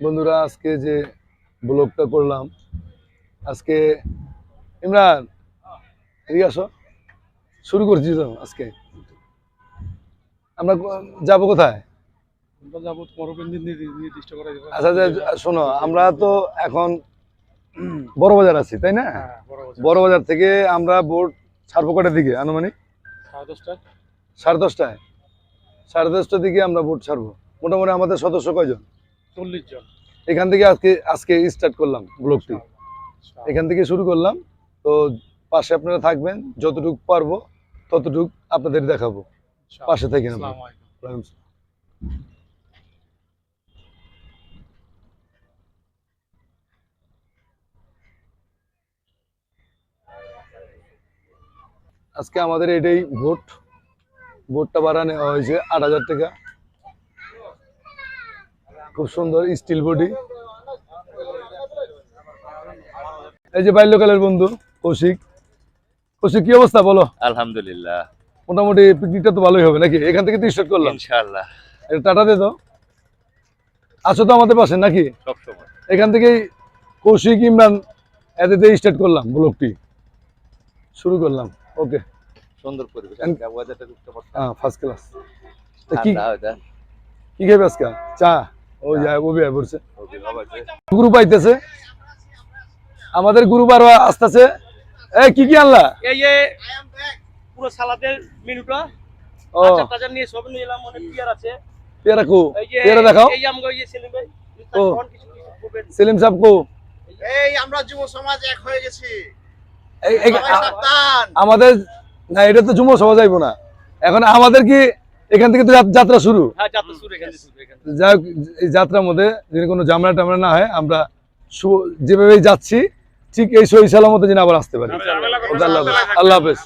বন্ধুরা আজকে যে ব্লগটা করলাম আজকে ইমরান এদিকে আসো। শুরু করছি তো আজকে। আমরা যাব কোথায়? করে দেবো আচ্ছা শোনো আমরা তো এখন বড় বাজার আছি তাই না? হ্যাঁ বড় বাজার। থেকে আমরা বোট ছাড়বো কটার দিকে আনুমানিক? সাড়ে দশটা সাড়ে দশটায়। সাড়ে দশটার দিকে আমরা বোট ছাড়বো। মোটামুটি আমাদের সদস্য কয়জন? চল্লিশ জন। এখান থেকে আজকে আজকে স্টার্ট করলাম ব্লগটি এখান থেকে শুরু করলাম। তো পাশে আপনারা থাকবেন যতটুকু পারব ততটুকু আপনাদের দেখাবো। পাশে থেকে আজকে আমাদের এটাই ভোট। ভোটটা বাড়া নেওয়া হয়েছে আট হাজার টাকা। খুব সুন্দর স্টিল বডি এই যে বাল্যকালের বন্ধু কৌশিক। কৌশিক কি অবস্থা বলো? আলহামদুলিল্লাহ। মোটামুটি পিকনিকটা তো ভালোই হবে নাকি? এখান থেকে তো স্টার্ট করলাম। ইনশাআল্লাহ। এটা টাটা দে তো। আছো তো আমাদের পাশে নাকি? সব সময় এখান থেকেই কৌশিক ইমরান এতে দিয়ে স্টার্ট করলাম ব্লগটি। শুরু করলাম। ওকে সুন্দর পরিবেশ। ওয়েদারটা হ্যাঁ ফার্স্ট ক্লাস কি ওয়েদার কি খাবে আজকে? চা? ও যায় ও বিয়ে পড়ছে ওকে বাবা যে গ্রুপ আইতেছে আমাদের গ্রুপ আরও আসতেছে। এই কি কি আনলা? এই যে পুরো সালাদের মেনুটা ও। আচার নিয়ে সব নিয়ে এলাম অনেক পিয়ার আছে। পেয়ারা কো পেয়ারা দেখাও। এই আমগো এই সেলিম ভাই ও। কোন কিছু কিছু করবেন। সেলিম সাহেব কো? এই আমরা যুব সমাজ এক হয়ে গেছি। আমাদের না এটা তো যুব সভা যাইবো না। এখন আমাদের কি এখান থেকে তো যাত্রা শুরু। হ্যাঁ যাত্রা শুরু এখান থেকে শুরু এখান থেকে। যাই হোক, এই যাত্রার মধ্যে যদি কোনো জামলা টামলা না হয় আমরা যেভাবে যাচ্ছি ঠিক এই সহি সালামতে যেন আবার আসতে পারি। আল্লাহ হাফেজ। আল্লাহ হাফেজ।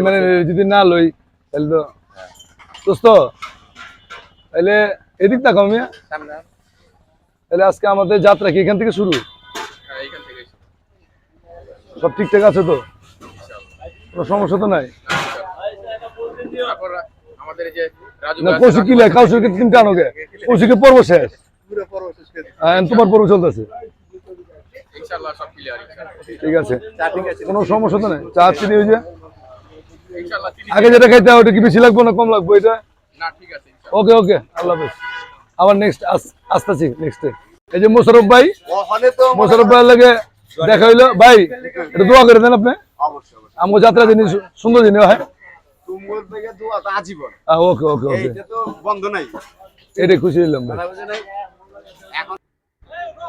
ইমানের যদি না লই তাহলে তো দোস্ত তাহলে এদিক তাকাও মিয়া। তাহলে আজকে আমাদের যাত্রা কি? এখান থেকে শুরু? সব ঠিকঠাক আছে তো? কোনো সমস্যা তো নাই? আমাদের যে রাজু কৌশিক কি লেখ কৌশিকে তুমি টানো গে কৌশিকে পর্ব শেষ। পুরো পর্ব শেষ করে তোমার পর্ব চলতেছে। ইনশাআল্লাহ সব ক্লিয়ার ঠিক আছে। কোনো সমস্যা তো নাই? চা চিনি ওই যে? আগে যেটা খাইতে হয় ওটা কি বেশি লাগবে না কম লাগবে এটা? না ঠিক আছে ওকে ওকে আল্লাহ হাফেজ। আবার নেক্সট আসতেছি নেক্সটে এই যে মোশারফ ভাই ওখানে তো মোশারফ ভাইয়ের লাগে দেখা হইল। ভাই এটা দোয়া করে দেন আপনি। অবশ্যই অবশ্যই। যাত্রা জিনিস সুন্দর জিনিস হয়। থেকে দোয়া তো আজীবন। ওকে ওকে ওকে। এইটা তো বন্ধ নাই। এটাই খুশি নাই? এখন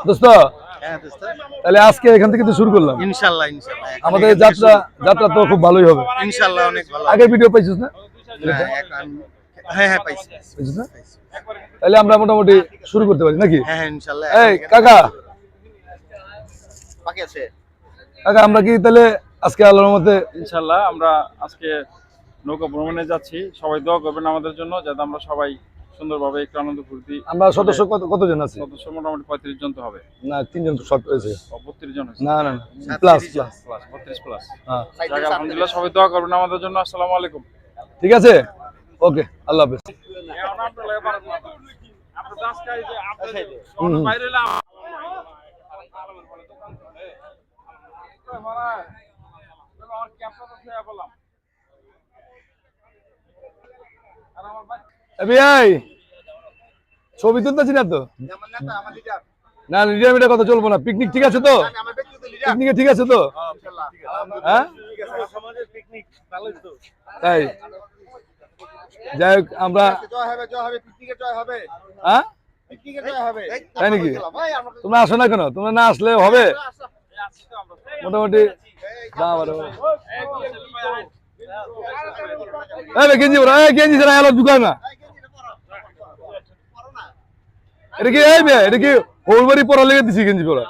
দোস্ত তাহলে আজকে এখান থেকে তো শুরু করলাম। ইনশাল্লাহ ইনশাল্লাহ। আমাদের যাত্রা যাত্রা তো খুব ভালোই হবে। অনেক ভালো। আগের ভিডিও পাইছিস না? হ্যাঁ, হ্যাঁ হ্যাঁ পাইছি না? তাহলে আমরা মোটামুটি শুরু করতে পারি নাকি? হ্যাঁ হ্যাঁ ইনশাল্লাহ এই কাকা। বাকি আছে? কাকা আমরা কি তাহলে আজকে আল্লাহর মতে ইনশাল্লাহ আমরা আজকে নৌকা ভ্রমণে যাচ্ছি সবাই দোয়া করবেন আমাদের জন্য যাতে আমরা সবাই সুন্দরভাবে একটু আনন্দ ফুর্তি আমরা সদস্য কত কতজন আছে সদস্য মোটামুটি পঁয়ত্রিশ জন তো হবে না তিনজন শর্ট হয়েছে বত্রিশ জন হয়েছে না না প্লাস প্লাস প্লাস বত্রিশ প্লাস হ্যাঁ আলহামদুলিল্লাহ সবাই দোয়া করবেন আমাদের জন্য আসসালামু আলাইকুম ঠিক আছে ওকে আল্লাহ হাফেজ ভাই ছবি তুলতেছি না তো? না লিডার মিডার কথা চলবো না। পিকনিক ঠিক আছে তো? পিকনিকে ঠিক আছে তো? হ্যাঁ? তাই। যাই হোক আমরা হ্যাঁ? হবে তাই নাকি? তোমরা আসো না কেন? তোমরা না আসলে হবে? মোটামুটি এই গেঞ্জি পরা, এই গেঞ্জি ছাড়া এলো ঢুকায় না। এটা কি, এই এটা কি হলবাড়ি পরা লেগে দিছি গেঞ্জি পরা।